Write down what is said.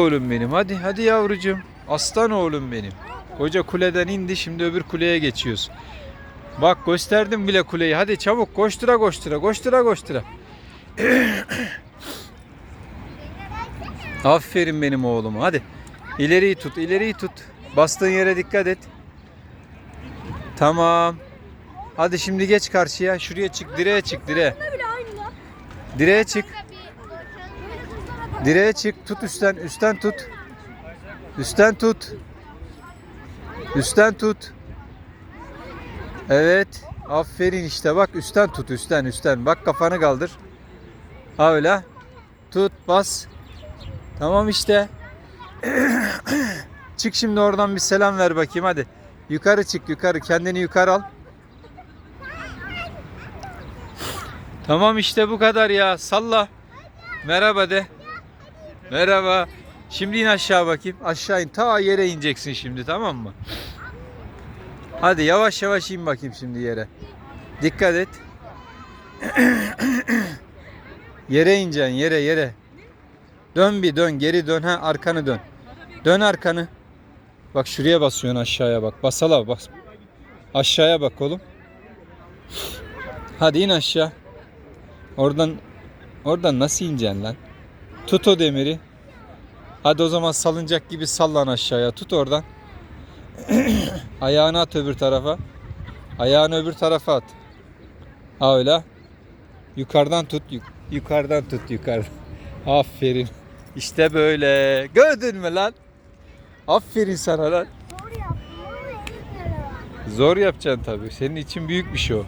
Oğlum benim hadi hadi yavrucuğum. Aslan oğlum benim. Koca kuleden indi şimdi öbür kuleye geçiyoruz. Bak gösterdim bile kuleyi. Hadi çabuk koştura koştura koştura koştura. Aferin benim oğluma hadi. İleriyi tut ileriyi tut. Bastığın yere dikkat et. Tamam. Hadi şimdi geç karşıya. Şuraya çık direğe çık direğe. Direğe çık. Direğe çık. Tut üstten. Üstten tut. Üstten tut. Üstten tut. Evet. Aferin işte bak üstten tut üstten üstten. Bak kafanı kaldır. Ha öyle. Tut bas. Tamam işte. çık şimdi oradan bir selam ver bakayım hadi. Yukarı çık yukarı. Kendini yukarı al. Tamam işte bu kadar ya. Salla. Merhaba de. Merhaba. Şimdi in aşağı bakayım. Aşağı in. Ta yere ineceksin şimdi tamam mı? Hadi yavaş yavaş in bakayım şimdi yere. Dikkat et. yere ineceksin yere yere. Dön bir dön geri dön ha arkanı dön. Dön arkanı. Bak şuraya basıyorsun aşağıya bak. Basala bas. Aşağıya bak oğlum. Hadi in aşağı. Oradan oradan nasıl ineceksin lan? Tut o demiri. Hadi o zaman salıncak gibi sallan aşağıya. Tut oradan. Ayağını at öbür tarafa. Ayağını öbür tarafa at. Ha öyle. Yukarıdan tut. yuk- yukarıdan tut yukarıdan. Aferin. İşte böyle. Gördün mü lan? Aferin sana lan. Zor yapacaksın tabii. Senin için büyük bir şey o.